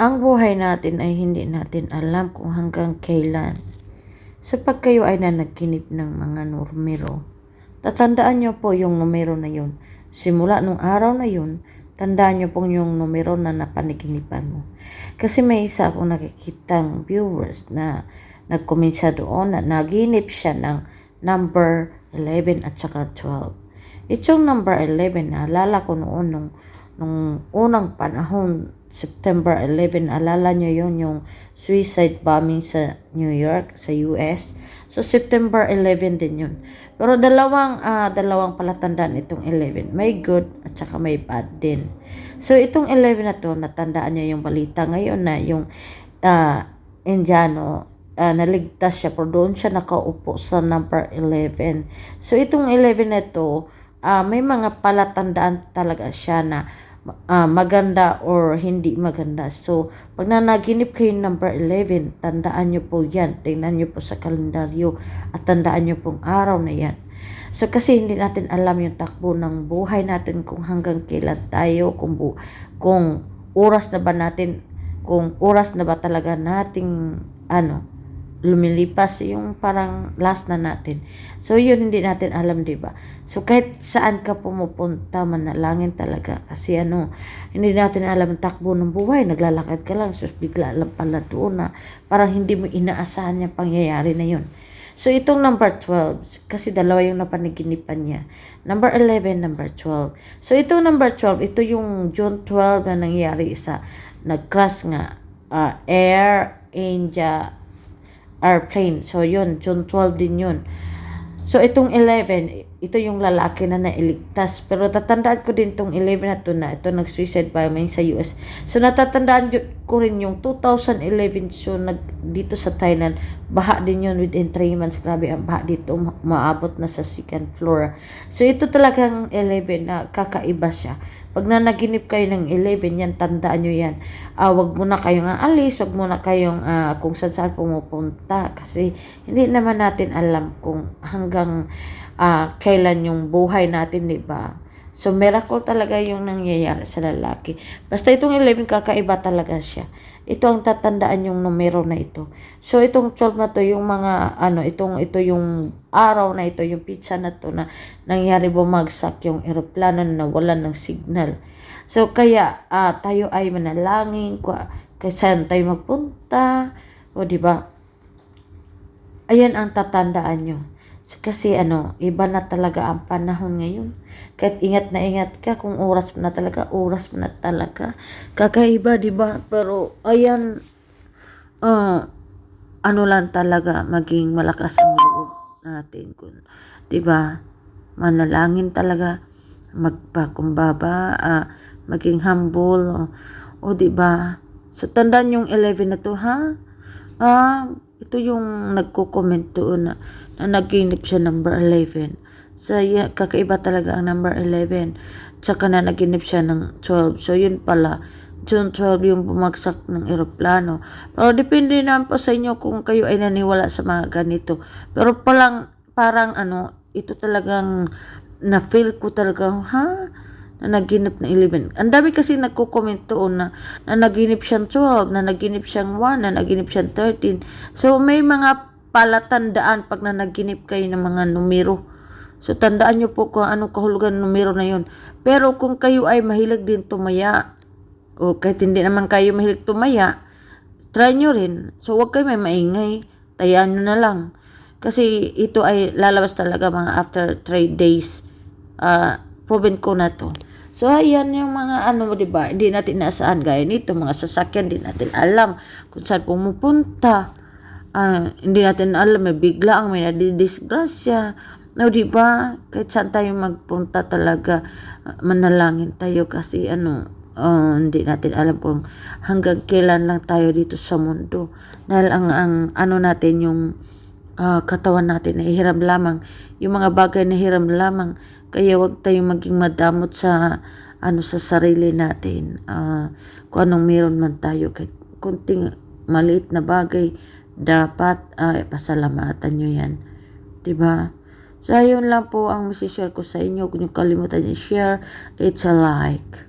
ang buhay natin ay hindi natin alam kung hanggang kailan. So pag kayo ay nanaginip ng mga numero, tatandaan nyo po yung numero na yun. Simula nung araw na yun, tandaan nyo pong yung numero na napanaginipan mo. Kasi may isa akong nakikitang viewers na nag-comment siya doon na naginip siya ng number 11 at saka 12. Itong number 11, naalala ko noon nung, nung unang panahon, September 11, alala nyo yun, yung suicide bombing sa New York, sa US. So, September 11 din yun. Pero dalawang, ah, dalawang palatandaan itong 11. May good at saka may bad din. So, itong 11 na to, natandaan niya yung balita ngayon na yung ah, Indiano, ah, naligtas siya pero doon siya nakaupo sa number 11. So, itong 11 na to, ah, may mga palatandaan talaga siya na ah, maganda or hindi maganda. So, pag nanaginip kayo number 11, tandaan nyo po yan. Tingnan nyo po sa kalendaryo at tandaan nyo pong araw na yan. So, kasi hindi natin alam yung takbo ng buhay natin kung hanggang kailan tayo, kung, bu- kung oras na ba natin, kung oras na ba talaga nating, ano, lumilipas yung parang last na natin. So, yun hindi natin alam, di ba? So, kahit saan ka pumupunta, manalangin talaga. Kasi ano, hindi natin alam ang takbo ng buhay. Naglalakad ka lang, so bigla lang pala doon na parang hindi mo inaasahan yung pangyayari na yun. So, itong number 12, kasi dalawa yung napanaginipan niya. Number 11, number 12. So, itong number 12, ito yung June 12 na nangyari sa nag-crash nga ah, Air India airplane. So, yun, June 12 din yun. So, itong 11, ito yung lalaki na nailigtas. Pero tatandaan ko din itong 11 na to na ito nag-suicide bombing sa US. So, natatandaan ko rin yung 2011. So, nag, dito sa Thailand, baha din yun within 3 months. Grabe ang baha dito. ma- Maabot na sa second floor. So, ito talagang 11 na kakaiba siya. Pag nanaginip kayo ng 11, yan, tandaan nyo yan. Ah, wag muna kayong aalis, wag muna kayong ah, kung saan saan pumupunta. Kasi hindi naman natin alam kung hanggang ah, kailan yung buhay natin, di ba? So, miracle talaga yung nangyayari sa lalaki. Basta itong 11, kakaiba talaga siya. Ito ang tatandaan yung numero na ito. So, itong 12 na to, yung mga, ano, itong, ito yung araw na ito, yung pizza na to na nangyari bumagsak yung eroplano na nawalan ng signal. So, kaya ah, tayo ay manalangin, kung kung saan tayo magpunta, o ba? Ayan ang tatandaan nyo. Kasi ano, iba na talaga ang panahon ngayon. Kahit ingat na ingat ka, kung oras mo na talaga, oras mo na talaga. Kakaiba, di ba? Pero, ayan, ah, ano lang talaga, maging malakas ang loob natin. Kung, di ba? Manalangin talaga, magpakumbaba, ah, maging humble, o, o di ba? So, tandaan yung 11 na to, ha? Ah, ito yung nagko-comment doon na, na naginip siya number 11. So, yeah, kakaiba talaga ang number 11. Tsaka na naginip siya ng 12. So, yun pala. June 12 yung bumagsak ng eroplano. Pero depende naman po sa inyo kung kayo ay naniwala sa mga ganito. Pero palang, parang ano, ito talagang na-feel ko talaga, ha? Na naginip na 11. Ang dami kasi nagko-comment doon na, na naginip siyang 12, na naginip siyang 1, na naginip siyang 13. So, may mga palatandaan pag na naginip kayo ng mga numero. So, tandaan nyo po kung anong kahulugan ng numero na yun. Pero kung kayo ay mahilig din tumaya, o kahit hindi naman kayo mahilig tumaya, try nyo rin. So, huwag kayo may maingay. Tayaan nyo na lang. Kasi ito ay lalabas talaga mga after 3 days. Uh, proven ko na to. So, ayan yung mga ano, di ba? Hindi natin nasaan gaya nito. Mga sasakyan, hindi natin alam kung saan pumupunta. Ah, hindi natin alam, may bigla ang may nadidisgrasya. No, di ba? Kahit saan tayo magpunta talaga, manalangin tayo kasi ano, ah, hindi natin alam kung hanggang kailan lang tayo dito sa mundo. Dahil ang, ang ano natin yung ah, katawan natin na hiram lamang. Yung mga bagay na hiram lamang. Kaya wag tayong maging madamot sa ano sa sarili natin. Ah, kung anong meron man tayo. Kahit kunting maliit na bagay, dapat ay pasalamatan nyo yan. ba? So, ayun lang po ang masishare ko sa inyo. Kung yung kalimutan i-share, it's a like.